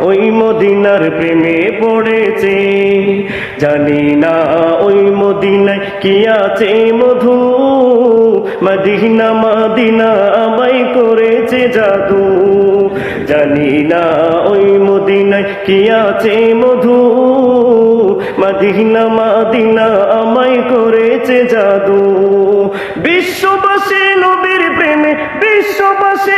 ওই মদিনার প্রেমে পড়েছে। জানি না ওই মদিনায় কি আছে মধু। মদিনা মদিনা আমায় করেছে জাদু। জানি না ওই মদিনায় কি আছে মধু। মদিনা মদিনা আমায় করেছে জাদু। বিশ্ববাসী নবীর প্রেমে, বিশ্ববাসী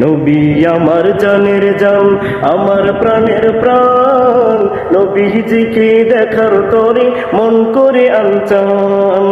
নবী আমার জানের জান আমার প্রাণের প্রাণ। নবীজিকে দেখার তরে মন করে আনচান।